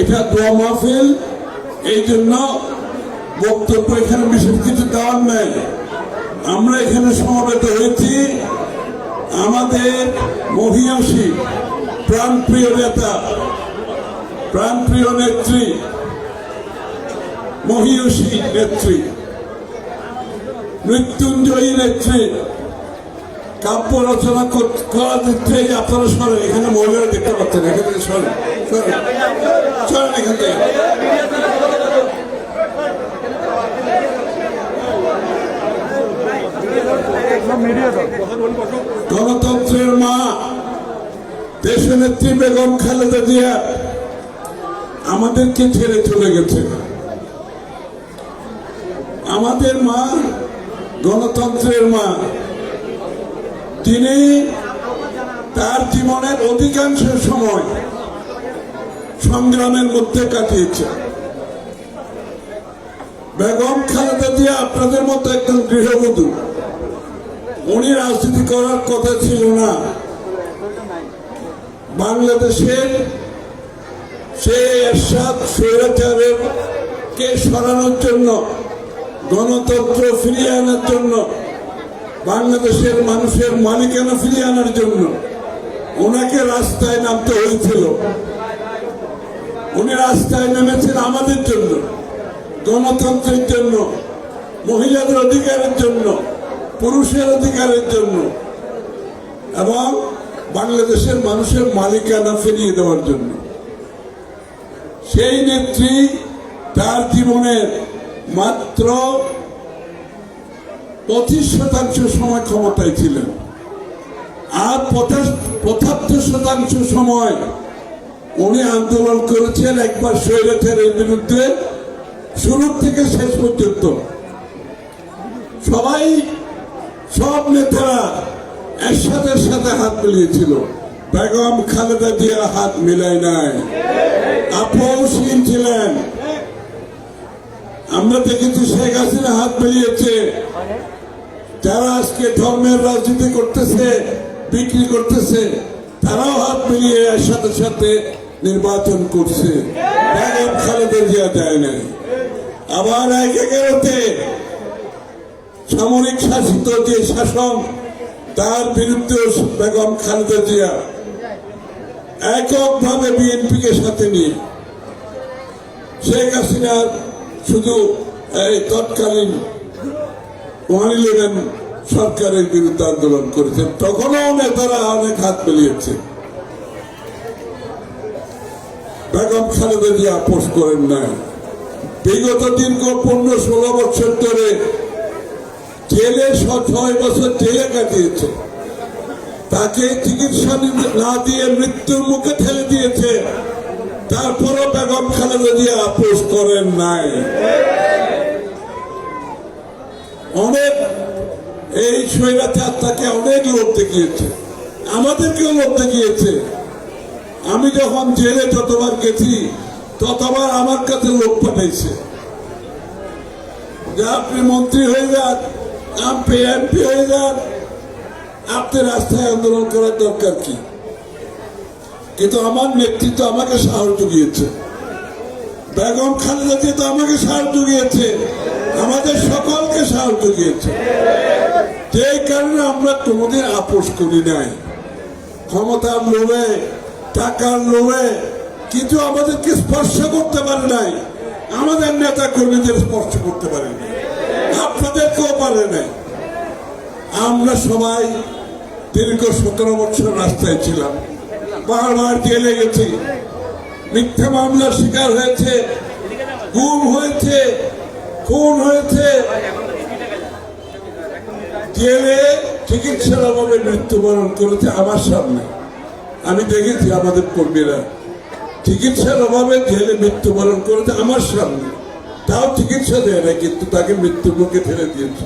এটা দোয়া মাহফিল এই জন্য বক্তব্য এখানে বিশেষ কিছু দেওয়ার নেই। আমরা এখানে সমবেত হয়েছি। আমাদের মহিয়াসী, প্রাণপ্রিয় নেতা, প্রাণপ্রিয় নেত্রী, মহিয়সী নেত্রী, মৃত্যুঞ্জয়ী নেত্রী কাব্য রচনা কর- করা দিচ্ছে আপনারা সরেন, এখানে মহিলারা দেখতে পাচ্ছেন, এখান থেকে সরেন। সরেন এখান থেকে। গণতন্ত্রের মা, দেশনেত্রী বেগম খালেদা জিয়া আমাদেরকে ছেড়ে চলে গেছে। আমাদের মা, গণতন্ত্রের মা তিনি তার জীবনের অধিকাংশ সময় সংগ্রামের মধ্যে কাটিয়েছে বেগম খালেদা জিয়া আপনাদের মতো একজন গৃহবধূ, উনি রাজনীতি করার কথা ছিল না। বাংলাদেশের সেই এরশাদ স্বৈরাচারের কে সরানোর জন্য, গণতন্ত্র ফিরিয়ে আনার জন্য বাংলাদেশের মানুষের মালিকানা ফিরিয়ে আনার জন্য ওনাকে রাস্তায় নামতে হয়েছিল। উনি রাস্তায় নেমেছেন আমাদের জন্য, গণতন্ত্রের জন্য, মহিলাদের অধিকারের জন্য, পুরুষের অধিকারের জন্য, এবং বাংলাদেশের মানুষের মালিকানা ফিরিয়ে দেওয়ার জন্য। সেই নেত্রী তার জীবনের মাত্র পঁচিশ শতাংশ সময় ক্ষমতায় ছিলেন। আর পঁচাশ, পঁচাত্তর শতাংশ সময় উনি আন্দোলন করেছেন একবার স্বৈরাচারের বিরুদ্ধে শুরু থেকে শেষ পর্যন্ত। সবাই, সব নেতারা এরশাদের সাথে হাত মিলিয়েছিল। বেগম খালেদা জিয়া হাত মিলাই নাই। আপসহীন ছিলেন। আমরা দেখেছি শেখ হাসিনা হাত মিলিয়েছে। যারা আজকে ধর্মের রাজনীতি করতেছে, বিক্রি করতেছে, তারাও হাত মিলিয়ে সাথে সাথে নির্বাচন করছে। আবার সামরিক শাসিত যে শাসন, তার বিরুদ্ধে বেগম খালেদা জিয়া এককভাবে বিএনপিকে সাথে নিয়ে শেখ হাসিনার শুধু এই তৎকালীন সরকারের বিরুদ্ধে আন্দোলন করেছেন তখনও নেতারা অনেক হাত মিলিয়েছে। বেগম খালেদা জিয়া আপোষ করেন নাই। বিগত দীর্ঘ পনেরো ষোলো বছর ধরে জেলে ছয় বছর জেলে কাটিয়েছে। তাকে চিকিৎসা না দিয়ে মৃত্যুর মুখে ঠেলে দিয়েছে। তারপরও বেগম খালেদা জিয়া আপোষ করেন নাই। অনেক এই স্বৈরাচার তাকে অনেক লোক দেখিয়েছে। আমাদেরকেও লোক দেখিয়েছে। আমি যখন জেলে যতবার গেছি, ততবার আমার কাছে লোক পাঠাইছে। যে আপনি মন্ত্রী হয়ে যান, আপনি এমপি হয়ে যান, আপনি রাস্তায় আন্দোলন করার দরকার কি? কিন্তু আমার নেতৃত্ব আমাকে সাহস জুগিয়েছে। বেগম খালেদা তো আমাকে সাহস জুগিয়েছে। আমাদের সকলকে সাহস দিয়েছে। যে কারণে আমরা তোমাদের আপোষ করি নাই। ক্ষমতার লোভে, টাকার লোভে, কিন্তু আমাদেরকে স্পর্শ করতে পারে নাই। আমাদের নেতা কর্মীদের স্পর্শ করতে পারে নাই। আপনাদেরকেও পারে নাই। আমরা সবাই দীর্ঘ সতেরো বছর রাস্তায় ছিলাম। বারবার জেলে গেছি। মিথ্যা মামলার শিকার হয়েছে, গুম হয়েছে। খুন হয়েছে। জেলে চিকিৎসার অভাবে মৃত্যুবরণ করেছে আমার সামনে। আমি দেখেছি আমাদের কর্মীরা। চিকিৎসার অভাবে জেলে মৃত্যুবরণ করেছে আমার সামনে। তাও চিকিৎসা দেয় না কিন্তু তাকে মৃত্যুর মুখে ঠেলে দিয়েছে।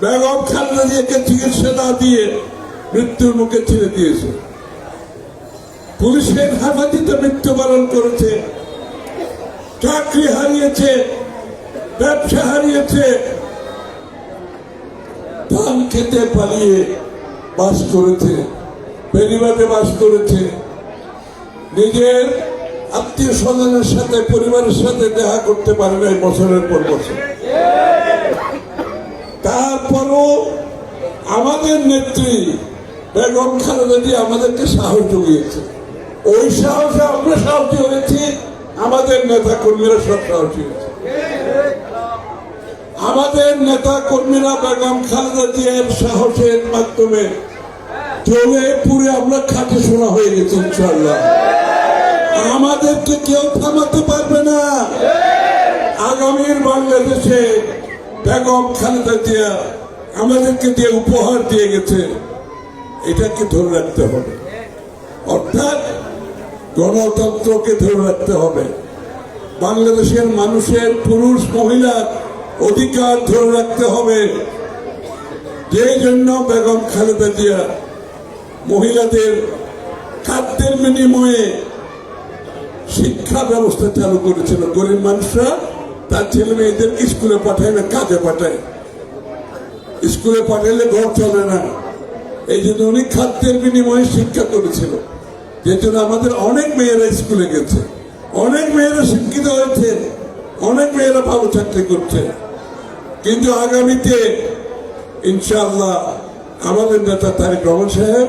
বেগম খালেদা জিয়াকে চিকিৎসা না দিয়ে মৃত্যুর মুখে ঠেলে দিয়েছে। পুলিশের হেফাজতে মৃত্যুবরণ করেছে। চাকরি হারিয়েছে। ব্যবসা হারিয়েছে। ধান খেতে পালিয়ে বাস করেছে বেরিবাদে বাস করেছে। নিজের আত্মীয় স্বজনের সাথে, পরিবারের সাথে দেখা করতে পারে না বছরের পর বছর। তারপরও আমাদের নেত্রী বেগম খালেদা জি আমাদেরকে সাহস জুগিয়েছে। ওই সাহসে আমরা সাহসী হয়েছি, আমাদের নেতা কর্মীরা সব সাহসী হয়েছে। আমাদের নেতা কর্মীরা বেগম খালেদা জিয়ার সাহসের মাধ্যমে চলে পুরে আমরা খাটে শোনা হয়ে গেছি ইনশাল্লাহ আমাদেরকে কেউ থামাতে পারবে না। আগামীর বাংলাদেশে বেগম খালেদা জিয়া আমাদেরকে দিয়ে উপহার দিয়ে গেছে। এটাকে ধরে রাখতে হবে। অর্থাৎ গণতন্ত্রকে ধরে রাখতে হবে। বাংলাদেশের মানুষের, পুরুষ মহিলার অধিকার ধরে রাখতে হবে। যে জন্য বেগম খালেদা জিয়া মহিলাদের খাদ্যের বিনিময়ে শিক্ষা ব্যবস্থা চালু করেছিল, গরিব মানুষরা তার ছেলে মেয়েদের স্কুলে পাঠায় না, কাজে পাঠায়। স্কুলে পাঠালে ঘর চলে না। এই জন্য উনি খাদ্যের বিনিময়ে শিক্ষা করেছিল। যে জন্য আমাদের অনেক মেয়েরা স্কুলে গেছে, অনেক মেয়েরা শিক্ষিত হয়েছে, অনেক মেয়েরা ভালো চাকরি করছে। কিন্তু আগামীতে, ইনশাআল্লাহ, আমাদের নেতা তারেক রহমান সাহেব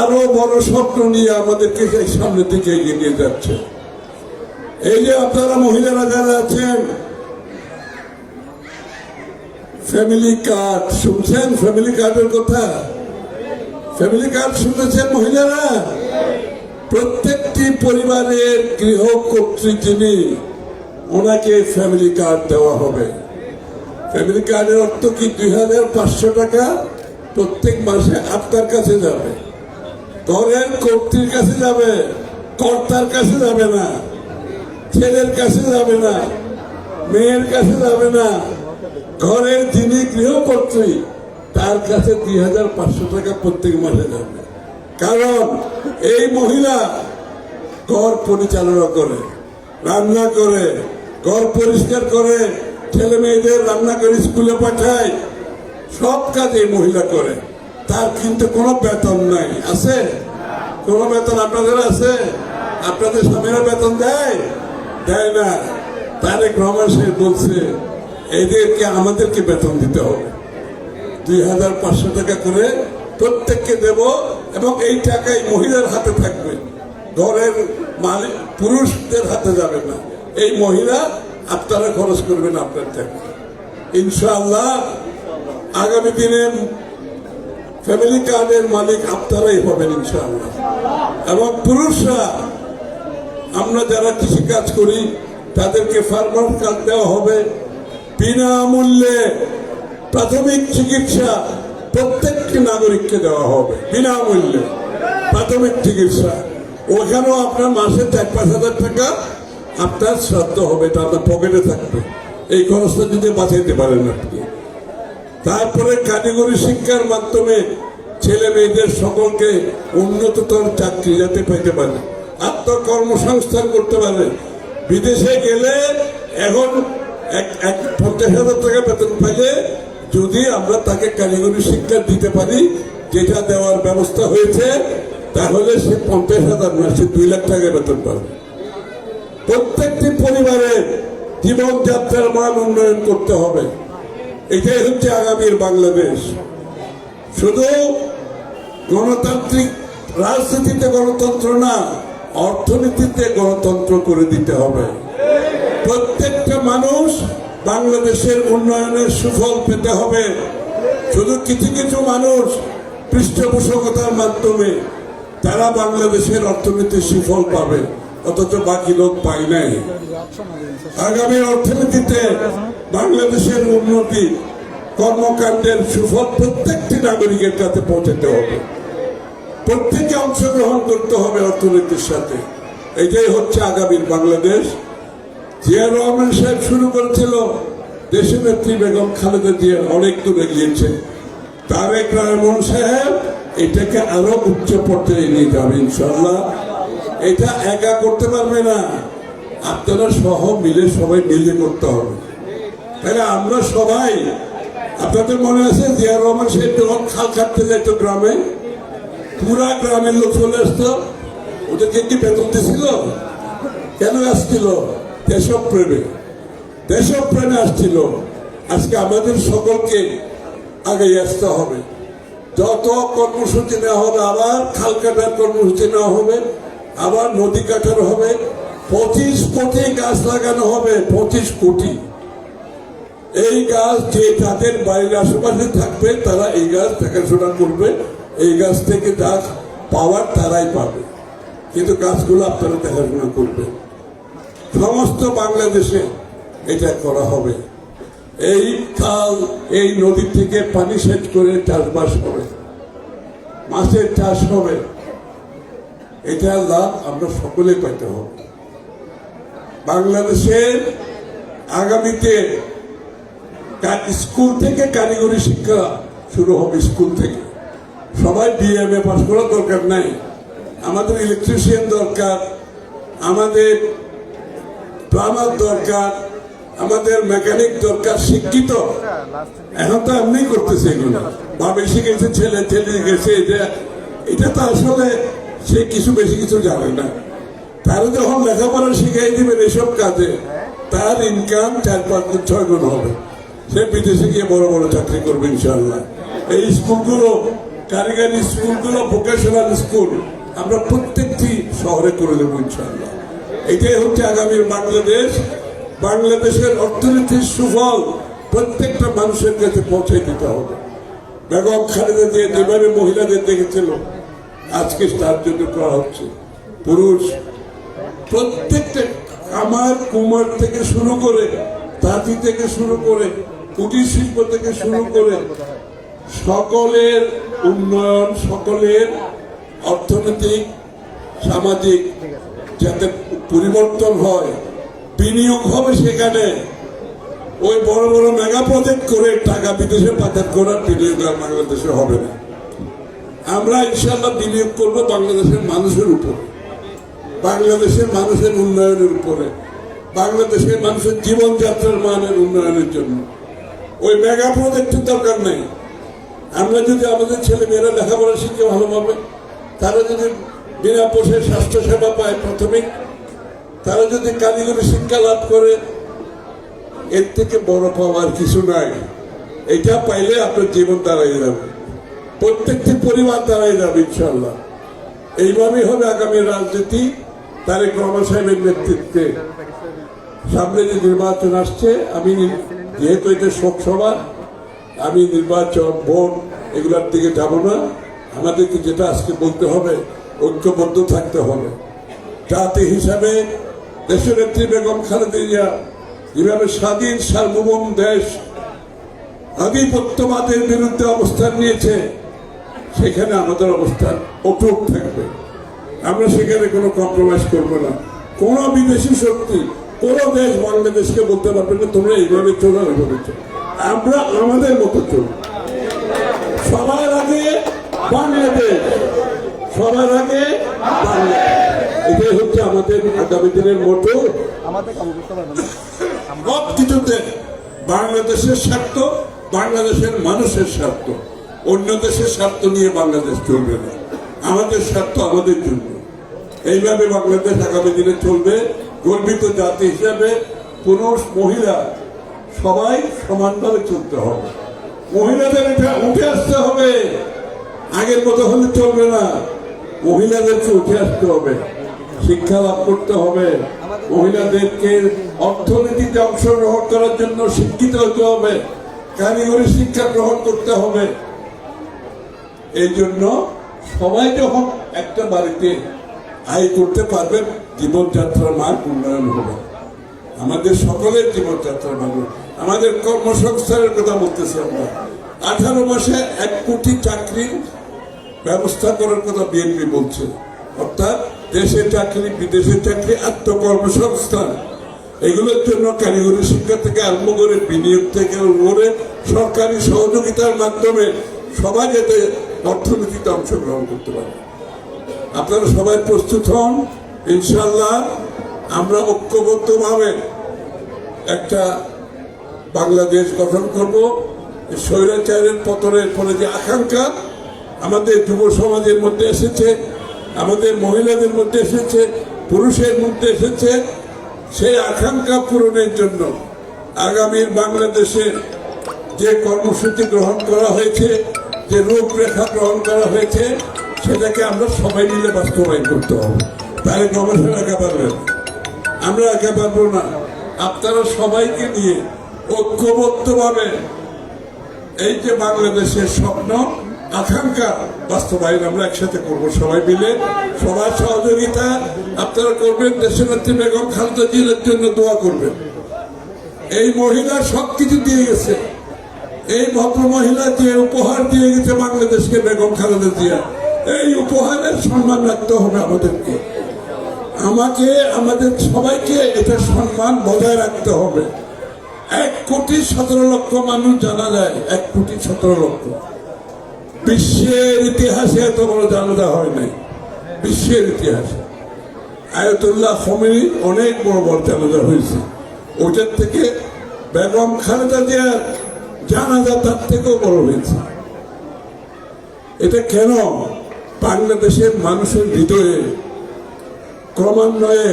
আরও বড় স্বপ্ন নিয়ে আমাদেরকে সেই সামনের দিকে এগিয়ে নিয়ে যাচ্ছে। এই যে আপনারা মহিলারা যারা আছেন, ফ্যামিলি কার্ড শুনছেন? ফ্যামিলি কার্ডের কথা? ফ্যামিলি কার্ড শুনেছেন মহিলারা? প্রত্যেকটি পরিবারের গৃহকর্ত্রী যিনি, ওনাকে ফ্যামিলি কার্ড দেওয়া হবে। ফ্যামিলি কার্ডের অর্থ কি? দুই হাজার পাঁচশো টাকা প্রত্যেক মাসে আপনার কাছে যাবে। ঘরের কর্ত্রীর কাছে যাবে, কর্তার কাছে যাবে না, ছেলের কাছে যাবে না, মেয়ের কাছে যাবে না। ঘরের যিনি গৃহকর্ত্রী, তার কাছে দুই হাজার পাঁচশো টাকা প্রত্যেক মাসে যাবে। কারণ এই মহিলা ঘর পরিচালনা করে, রান্না করে, ঘর পরিষ্কার করে ছেলে মেয়েদের রান্না করে স্কুলে পাঠায়, সব কাজ মহিলা করে। তার কিন্তু কোনো বেতন নাই। আছে? কোনো বেতন আপনাদের আছে? আপনাদের স্বামীরা বেতন দেয়? দেয় না। তারেক রহমান সাহেব বলছে, এদেরকে, আমাদেরকে বেতন দিতে হবে। দুই হাজার পাঁচশো টাকা করে প্রত্যেককে দেব এবং এই টাকাই মহিলার হাতে থাকবে। ঘরের মালিক, পুরুষদের হাতে যাবে না। এই মহিলা আপনারা খরচ করবেন আপনার টাকা ইনশাআল্লাহ, আগামী দিনে ফ্যামিলি কার্ডের মালিক আপনারাই হবেন ইনশাআল্লাহ। এবং পুরুষরা, আমরা যারা কৃষি কাজ করি, তাদেরকে ফার্মার কার্ড দেওয়া হবে। বিনামূল্যে প্রাথমিক চিকিৎসা প্রত্যেকটি নাগরিককে দেওয়া হবে। বিনামূল্যে প্রাথমিক চিকিৎসা। ওখানেও আপনার মাসে চার পাঁচ হাজার টাকা আপনার শ্রাদ্ধ হবে, এটা আপনার পকেটে থাকবে। এই খরচটা যদি বাঁচাইতে পারেন আপনি। তারপরে কারিগরি শিক্ষার মাধ্যমে ছেলে মেয়েদের সকলকে উন্নততর চাকরি যাতে পেতে পারে। আত্মকর্মসংস্থান করতে পারে। বিদেশে গেলে এখন এক পঞ্চাশ হাজার টাকা বেতন পাইলে যদি আমরা তাকে কারিগরি শিক্ষা দিতে পারি, যেটা দেওয়ার ব্যবস্থা হয়েছে, তাহলে সে পঞ্চাশ হাজার না, সে দুই লাখ টাকা বেতন পাবে। প্রত্যেকটি পরিবারের জীবনযাত্রার মান উন্নয়ন করতে হবে। এটাই হচ্ছে আগামীর বাংলাদেশ। শুধু গণতান্ত্রিক রাজনীতিতে গণতন্ত্র না, অর্থনীতিতে গণতন্ত্র করে দিতে হবে। প্রত্যেকটা মানুষ বাংলাদেশের উন্নয়নের সুফল পেতে হবে। শুধু কিছু কিছু মানুষ পৃষ্ঠপোষকতার মাধ্যমে তারা বাংলাদেশের অর্থনীতির সুফল পাবে। অথচ বাকি লোক পায় নাই। আগামী অর্থনীতিতে বাংলাদেশের উন্নতি কর্মকাণ্ডের সুফল প্রত্যেকটি নাগরিকের কাছে পৌঁছাতে হবে। প্রত্যেকে অংশগ্রহণ করতে হবে অর্থনীতির সাথে। এটাই হচ্ছে আগামীর বাংলাদেশ। জিয়া রহমান সাহেব শুরু করেছিল দেশনেত্রী বেগম খালেদা জিয়া অনেক দূরে গিয়েছে। তারেক রহমান সাহেব এটাকে আরও উচ্চ পর্যায়ে নিয়ে যাবে ইনশাল্লাহ এটা একা করতে পারবে না। আপনারা সহ মিলে সবাই মিলে করতে হবে। তাহলে আমরা সবাই, আপনাদের মনে আছে জিয়া রহমান সাহেব যখন খাল কাটতে যাইতো গ্রামে, পুরা গ্রামের লোক চলে আসতো, ওদেরকে কি বেতন দিছিল? কেন আসছিল? দেশপ্রেমে। দেশপ্রেমে আসছিল। আজকে আমাদের সকলকে আগে আসতে হবে। যত কর্মসূচি নেওয়া হবে, আবার খাল কাটার কর্মসূচি নেওয়া হবে। আবার নদী কাটার হবে, পঁচিশ কোটি গাছ লাগানো হবে, পঁচিশ কোটি। এই গাছ যে যাদের বাড়ির আশেপাশে থাকবে, তারা এই গাছ দেখাশোনা করবে, এই গাছ থেকে যা পাওয়ার তারাই পাবে। কিন্তু গাছগুলো আপনারা দেখাশোনা করবেন সমস্ত বাংলাদেশে এটা করা হবে। এই খাল, এই নদী থেকে পানি সেচ করে চাষবাস হবে। মাছের চাষ হবে। এটার লাভ আমরা সকলে পেতে হবে। বাংলাদেশের আগামীতে স্কুল থেকে কারিগরি শিক্ষা শুরু হবে স্কুল থেকে। সবাই বিএমএ পাস করার দরকার নাই। আমাদের ইলেকট্রিশিয়ান দরকার, আমাদের প্লামার দরকার, আমাদের মেকানিক দরকার, শিক্ষিত। এখন তো এমনি করতেছে এগুলো। ভাবে শিখেছে, ছেলে ছেলে গেছে এটা এটা তো আসলে সে কিছু বেশি কিছু জানে না। তারা যখন লেখাপড়া শিখাই দিবেন এসব কাজে, তার ইনকাম চার পাঁচ গুণ, ছয় গুণ হবে। সে বিদেশে গিয়ে বড় বড় চাকরি করবে ইনশাল্লাহ এই স্কুলগুলো, কারিগরি স্কুলগুলো ভোকেশনাল স্কুল, আমরা প্রত্যেকটি শহরে করে দেবো ইনশাল্লাহ এটাই হচ্ছে আগামীর বাংলাদেশ। বাংলাদেশের অর্থনীতির সুফল প্রত্যেকটা মানুষের কাছে পৌঁছে দিতে হবে। বেগম খালেদা যে যেভাবে মহিলাদের দেখেছিল আজকে তার জন্য করা হচ্ছে। পুরুষ, প্রত্যেকটা আমার কুমার থেকে শুরু করে তাঁতি থেকে শুরু করে কুটির শিল্প থেকে শুরু করে সকলের উন্নয়ন, সকলের অর্থনৈতিক, সামাজিক যাতে পরিবর্তন হয়, বিনিয়োগ হবে সেখানে। ওই বড় বড় মেগা প্রজেক্ট করে টাকা বিদেশে পাচার করার বিনিয়োগ বাংলাদেশে হবে না। আমরা ইনশাল্লাহ বিনিয়োগ করব বাংলাদেশের মানুষের উপর। বাংলাদেশের মানুষের উন্নয়নের উপরে। বাংলাদেশের মানুষের জীবনযাত্রার মানের উন্নয়নের জন্য। ওই মেগা প্রজেক্টের দরকার নেই। আমরা যদি আমাদের ছেলে মেয়েরা লেখাপড়া শিখে ভালোভাবে তারা যদি বিনা পয়সায় স্বাস্থ্য সেবা পায় প্রাথমিক, তারা যদি কারিগরি শিক্ষা লাভ করে, এর থেকে বড় পাওয়ার কিছু নাই। এটা পাইলে আপনার জীবন দাঁড়াই যাবে। প্রত্যেকটি পরিবার দাঁড়াই যাবে ইনশাল্লাহ এইভাবেই হবে আগামী রাজনীতি। তারেক রহমান সাহেবের নেতৃত্বে সামনে যে নির্বাচন আসছে, আমি যেহেতু এটা শোকসভা, আমি নির্বাচন, ভোট এগুলোর দিকে যাব না। আমাদেরকে যেটা আজকে বলতে হবে, ঐক্যবদ্ধ থাকতে হবে। জাতি হিসাবে দেশনেত্রী বেগম খালেদা যেভাবে স্বাধীন সার্বভৌম দেশ, আধিপত্যবাদের বিরুদ্ধে অবস্থান নিয়েছে সেখানে আমাদের অবস্থান অটুট থাকবে। আমরা সেখানে কোনো কম্প্রোমাইজ করব না। কোন বিদেশি শক্তি, কোন দেশ বাংলাদেশকে বলতে পারবে না, তোমরা এইভাবে চলো এইভাবে চলো। আমরা আমাদের মতো চলব সবার আগে বাংলাদেশ। সবার আগে বাংলাদেশ। এটাই হচ্ছে আমাদের আগামী দিনের মোটো সব কিছুতে বাংলাদেশের স্বার্থ, বাংলাদেশের মানুষের স্বার্থ। অন্য দেশের স্বার্থ নিয়ে বাংলাদেশ চলবে না। আমাদের স্বার্থ আমাদের জন্য। এইভাবে বাংলাদেশ আগামী দিনে চলবে। গর্বিত জাতি হিসাবে পুরুষ, মহিলা সবাই সমানভাবে চলতে হবে। মহিলাদের এটা উঠে আসতে হবে। আগের মতো হলে চলবে না। মহিলাদেরকে উঠে আসতে হবে। শিক্ষা লাভ করতে হবে। মহিলাদেরকে অর্থনীতিতে অংশগ্রহণ করার জন্য শিক্ষিত হতে হবে। কারিগরি শিক্ষা গ্রহণ করতে হবে। এই জন্য সবাই যখন একটা বাড়িতে আয় করতে পারবেন জীবনযাত্রার মান উন্নয়ন হবে। আমাদের সকলের জীবনযাত্রার মান আমাদের কর্মসংস্থানের কথা বলতেছি আমরা। আঠারো মাসে এক কোটি চাকরির ব্যবস্থা করার কথা বিএনপি বলছে। অর্থাৎ দেশের চাকরি বিদেশের চাকরি, আত্মকর্মসংস্থান, এগুলোর জন্য কারিগরি শিক্ষা থেকে আরম্ভ করে বিনিয়োগ থেকে করে সরকারি সহযোগিতার মাধ্যমে সবাই যাতে অর্থনীতিতে অংশগ্রহণ করতে পারে। আপনারা সবাই প্রস্তুত হন ইনশাল্লাহ আমরা ঐক্যবদ্ধভাবে একটা বাংলাদেশ গঠন করব। স্বৈরাচারের পতনের ফলে যে আকাঙ্ক্ষা আমাদের যুব সমাজের মধ্যে এসেছে, আমাদের মহিলাদের মধ্যে এসেছে, পুরুষের মধ্যে এসেছে, সেই আকাঙ্ক্ষা পূরণের জন্য আগামীর বাংলাদেশে যে কর্মসূচি গ্রহণ করা হয়েছে যে রূপরেখা গ্রহণ করা হয়েছে, সেটাকে আমরা সবাই মিলে বাস্তবায়ন করতে হবে। তাহলে গবেষণা একা পারবেন? আমরা একা পারব না? আপনারা সবাইকে নিয়ে ঐক্যবদ্ধভাবে এই যে বাংলাদেশের স্বপ্ন, আকাঙ্ক্ষা বাস্তবায়ন আমরা একসাথে করব সবাই মিলে। সবার সহযোগিতা আপনারা করবেন দেশের নেত্রী বেগম খালেদা জিয়ার জন্য দোয়া করবেন। এই মহিলা সবকিছু দিয়ে গেছে। এই ভদ্র মহিলা যে উপহার দিয়ে গেছে বাংলাদেশকে বেগম খালেদা জিয়া। এই উপহারের সম্মান রাখতে হবে আমাদেরকে। আমাকে, আমাদের সবাইকে এটা সম্মান বজায় রাখতে হবে। এক কোটি সতেরো লক্ষ মানুষ জানা যায়, এক কোটি সতেরো লক্ষ। বিশ্বের ইতিহাসে এত বড় জানাজা হয় নাই। বিশ্বের ইতিহাসে। আয়তুল্লাহ খমেনি অনেক বড় বড় জানাজা হয়েছে। ওটার থেকে বেগম খালেদা জিয়ার জানাজা তার থেকেও বড় হয়েছে। এটা কেন বাংলাদেশের মানুষের হৃদয়ে ক্রমান্বয়ে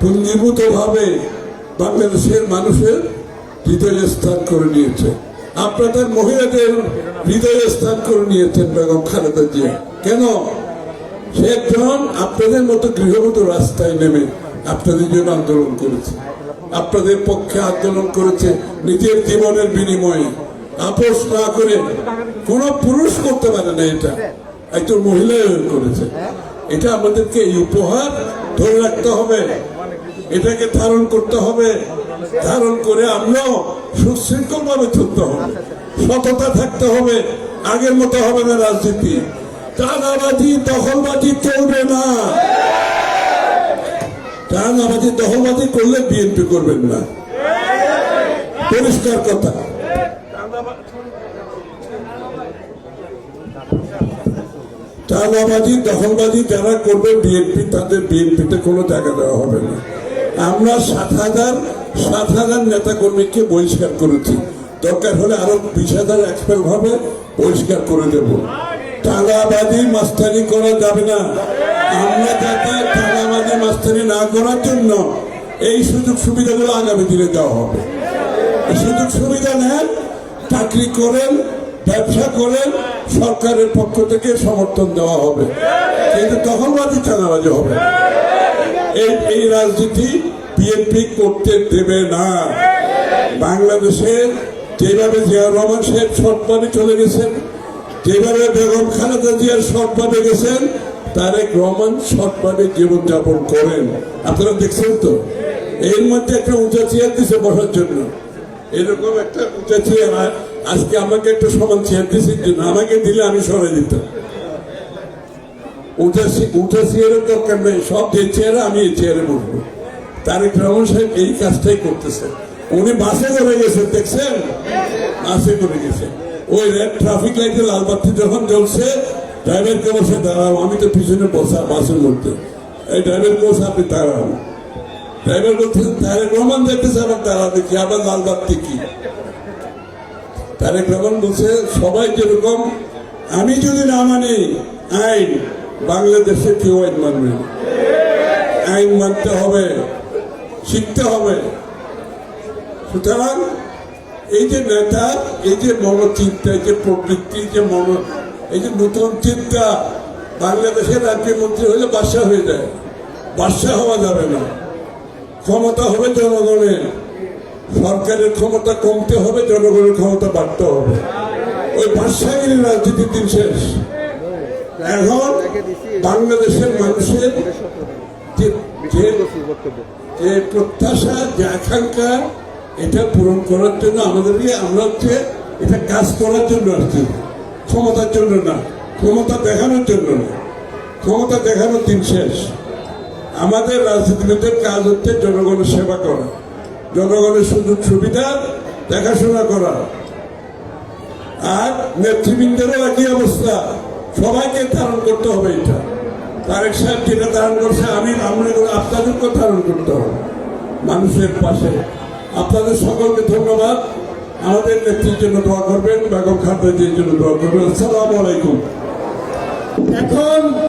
পুঞ্জীভূত ভাবে বাংলাদেশের মানুষের হৃদয়ে স্থান করে নিয়েছে? আপনাদের মহিলাদের হৃদয়ে স্থান করে নিয়েছেন বেগম খালেদা জিয়া। কেন? সে একজন আপনাদের মতো গৃহবধূ রাস্তায় নেমে আপনাদের জন্য আন্দোলন করেছে। আপনাদের পক্ষে আন্দোলন করেছে নিজের জীবনের বিনিময়ে। আপোষ না করে কোন পুরুষ করতে পারে না এটা। একজন মহিলা করেছে। এটা আমাদেরকে এই উপহার ধরে রাখতে হবে। এটাকে ধারণ করতে হবে। ধারণ করে আমরাও সুশৃঙ্খল ভাবে চলতে হবে। সততা থাকতে হবে। আগের মতো হবে না রাজনীতি। টানাবাজি দখলবাজি চলবে না। টানাবাজি দখলবাজি করলে বিএনপি করবেন না। পরিষ্কার কথা। চাঁদাবাজি দখলবাজি যারা করবে বিএনপি, তাদের বিএনপিতে কোনো জায়গা দেওয়া হবে না। আমরা সাত হাজার সাত হাজার নেতা কর্মীকে বহিষ্কার করেছি। দরকার হলে আরও বিশ হাজার এক্সপেল ভাবে বহিষ্কার করে দেব। চাঁদাবাজি মাস্তানি করা যাবে না। আমরা যাতে মাস্তানি না করার জন্য এই সুযোগ সুবিধাগুলো আগামী দিনে দেওয়া হবে। সুযোগ সুবিধা নেন, চাকরি করেন, ব্যবসা করেন, সরকারের পক্ষ থেকে সমর্থন দেওয়া হবে। কিন্তু তখনবাজি চাঁদাবাজি হবে। এই রাজনীতি বিএনপি করতে দেবে না। বাংলাদেশের যেভাবে জিয়াউর রহমান সাহেব সৎভাবে চলে গেছেন, যেভাবে বেগম খালেদা জিয়ার সৎভাবে গেছেন তারেক রহমান সৎভাবে জীবনযাপন করেন। আপনারা দেখছেন তো? এর মধ্যে একটা উঁচা চেয়ার দিছে বসার জন্য। এরকম একটা উঁচা চেয়ার আজকে আমাকে একটা সমান চেয়ার দিছে জন্য আমাকে দিলে আমি সরে দিতাম। সে- উঠা চেয়ারের দরকার নেই, সব যে আমি এই চেয়ারে বসবো। তারেক রহমান সাহেব এই কাজটাই করতেছে উনি বাসে করে গেছেন, দেখছেন? বাসে করে গেছেন। ওই রেড ট্রাফিক লাইটে লাল বাতি যখন জ্বলছে ড্রাইভারকে বসে দাঁড়াও, আমি তো পিছনে বসা বাসের মধ্যে। এই ড্রাইভার বসে আপনি দাঁড়াও ড্রাইভার বলতেছেন তারেক রহমান দেখতেছে আবার দাঁড়াবে কি আবার লাল বাতি কি তারেক রহমান বলছে, সবাই যেরকম, আমি যদি না মানি, আইন বাংলাদেশে কেউ আইন মানবে আইন মানতে হবে, শিখতে হবে। সুতরাং এই যে নেতা, এই যে মনোচিন্তা, এই যে প্রবৃত্তি যে মন এই যে নতুন চিন্তা বাংলাদেশের রাজ্যমন্ত্রী হলে বাদশা হয়ে যায়। বাদশা হওয়া যাবে না। ক্ষমতা হবে জনগণের। সরকারের ক্ষমতা কমতে হবে, জনগণের ক্ষমতা বাড়তে হবে। ওই বাদশাহীর রাজনীতির দিন শেষ। এখন বাংলাদেশের মানুষের যে প্রত্যাশা, যে আকাঙ্ক্ষা, এটা পূরণ করার জন্য আমাদেরকে আমরা হচ্ছে এটা কাজ করার জন্য আসছি। ক্ষমতার জন্য না, ক্ষমতা দেখানোর জন্য না। ক্ষমতা দেখানোর দিন শেষ। আমাদের রাজনীতিবিদদের কাজ হচ্ছে জনগণের সেবা করা, জনগণের সুযোগ সুবিধা দেখাশোনা করা। আর নেতৃবৃন্দেরও একই অবস্থা, সবাইকে ধারণ করতে হবে এটা। তারেক সাহেব যেটা ধারণ করছে, আমি আমরা আপনাদেরকেও ধারণ করতে হবে। মানুষের পাশে। আপনাদের সকলকে ধন্যবাদ। আমাদের নেত্রীর জন্য দোয়া করবেন বেগম খাদ্যের জন্য দোয়া করবেন। আসসালামু আলাইকুম। এখন